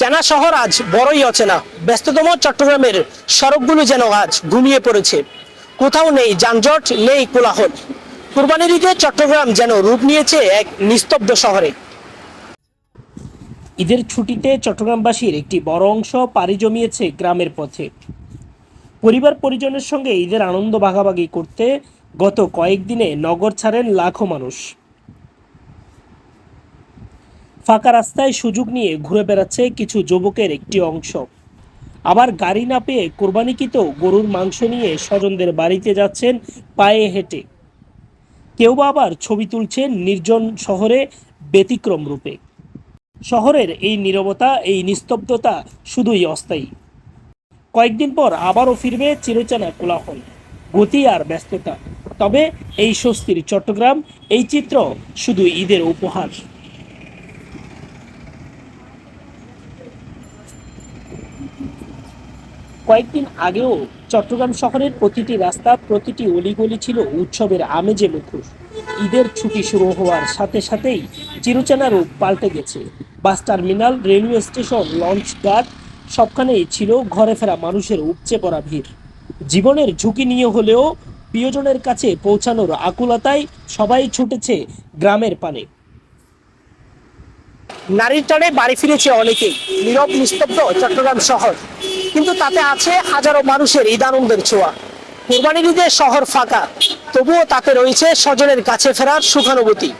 চেনা শহর আজ বড়ই অচেনা। ব্যস্ততম চট্টগ্রামের সড়কগুলো যেন আজ ঘুমিয়ে পড়েছে। কোথাও নেই যানজট, নেই কোলাহল। কুরবানির ঈদে চট্টগ্রাম যেন রূপ নিয়েছে এক নিস্তব্ধ শহরে। ঈদের ছুটিতে চট্টগ্রামবাসীর একটি বড় অংশ পাড়ি জমিয়েছে গ্রামের পথে। পরিবার পরিজনের সঙ্গে ঈদের আনন্দ ভাগাভাগি করতে গত কয়েকদিনে নগর ছাড়েন লাখো মানুষ। ফাঁকা রাস্তায় সুযোগ নিয়ে ঘুরে বেড়াচ্ছে কিছু যুবকের একটি অংশ। আবার গাড়ি না পেয়ে কোরবানিকৃত গরুর মাংস নিয়ে স্বজনদের বাড়িতে যাচ্ছেন পায়ে হেঁটে। কেউ বা আবার ছবি তুলছেন নির্জন শহরে ব্যতিক্রম রূপে। শহরের এই নীরবতা, এই নিস্তব্ধতা শুধুই অস্থায়ী। কয়েকদিন পর আবারও ফিরবে চিরচেনা কোলাহল, গতি আর ব্যস্ততা। তবে এই স্বস্তির চট্টগ্রাম, এই চিত্র শুধু ঈদের উপহার। কয়েকদিন আগেও চট্টগ্রাম শহরের প্রতিটি রাস্তা, প্রতিটি অলিগলি ছিল উৎসবের আমেজে মুখর। ঈদের ছুটি শুরু হওয়ার সাথে সাথেই চিরচেনা রূপ পাল্টে গেছে। Bus terminal, railway station, launch guard, সবখানেই ছিল ঘরে ফেরা মানুষের উপচে পড়া ভিড়। জীবনের ঝুঁকি নিয়ে হলেও প্রিয়জনের কাছে পৌঁছানোর আকুলতায় সবাই ছুটেছে গ্রামের পানে। নারীর টানে বাড়ি ফিরেছে অনেকেই। নীরব, নিস্তব্ধ চট্টগ্রাম শহর। কিন্তু তাতে আছে হাজারো মানুষের ঈদানন্দের ছোঁয়া। কোরবানির ঈদে শহর ফাঁকা। তবুও তাতে রয়েছে স্বজনের কাছে ফেরার সুখানুভূতি।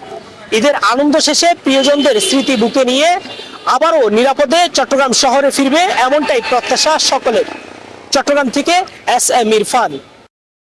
ঈদের আনন্দ শেষে প্রিয়জনদের স্মৃতি বুকে নিয়ে আবারও নিরাপদে চট্টগ্রাম শহরে ফিরবে এমনটাই প্রত্যাশা সকলের। চট্টগ্রাম থেকে এস এম ইরফান